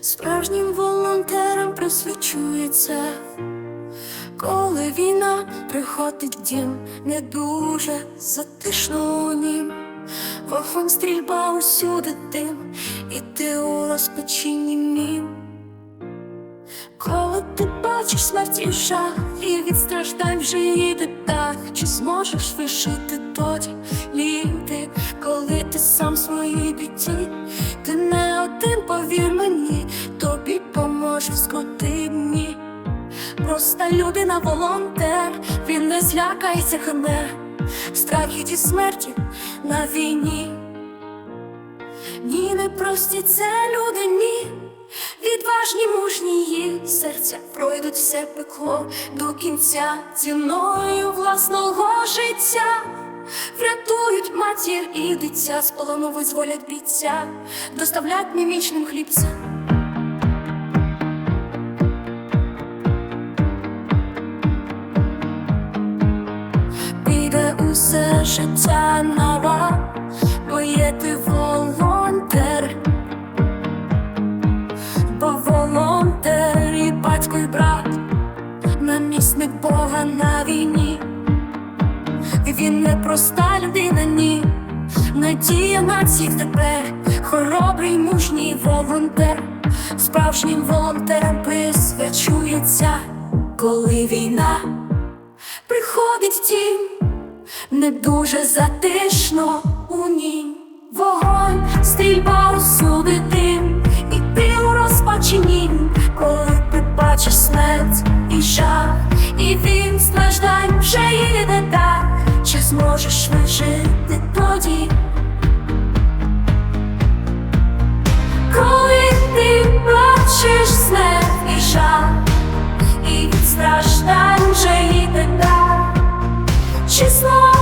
Справжнім волонтерам присвячується, коли війна приходить в дім, не дуже затишно у нім. Вогонь стрільба усюди дим, і ти у розпачінні мім. Коли ти бачиш смерть і жах, і від страждань вже їде так, чи зможеш вишити тоді скрути. Проста людина, волонтер, він не злякається хме, страх і смерті на війні. Ні, не прості це люди, ні. Відважні мужні їх серця пройдуть все пекло до кінця ціною власного життя, врятують матір і дитя, з полону визволять бійця, доставлять мімічним хлібця. Життя на ва, бо є ти волонтер. Бо волонтер і батько і брат, намісник Бога на війні. Він не проста людина, ні, надія на тепер, хоробрий мужній волонтер, справжнім волонтерам присвячується, коли війна приходить в тім, не дуже затишно у ній. Вогонь, стрільба усюди дим, і ти у розпаченні, коли ти бачиш смерть і жах, і він страждань вже їде так, чи зможеш вижити тоді? Коли ти бачиш смерть і жах, і від страждань вже їде так, чи зможеш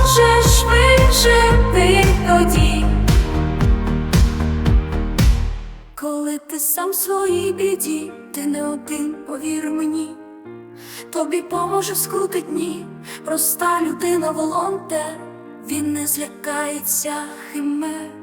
ти сам своїй біді, ти не один, повір мені, тобі поможе скрути дні, проста людина волонтер, він не злякається химер.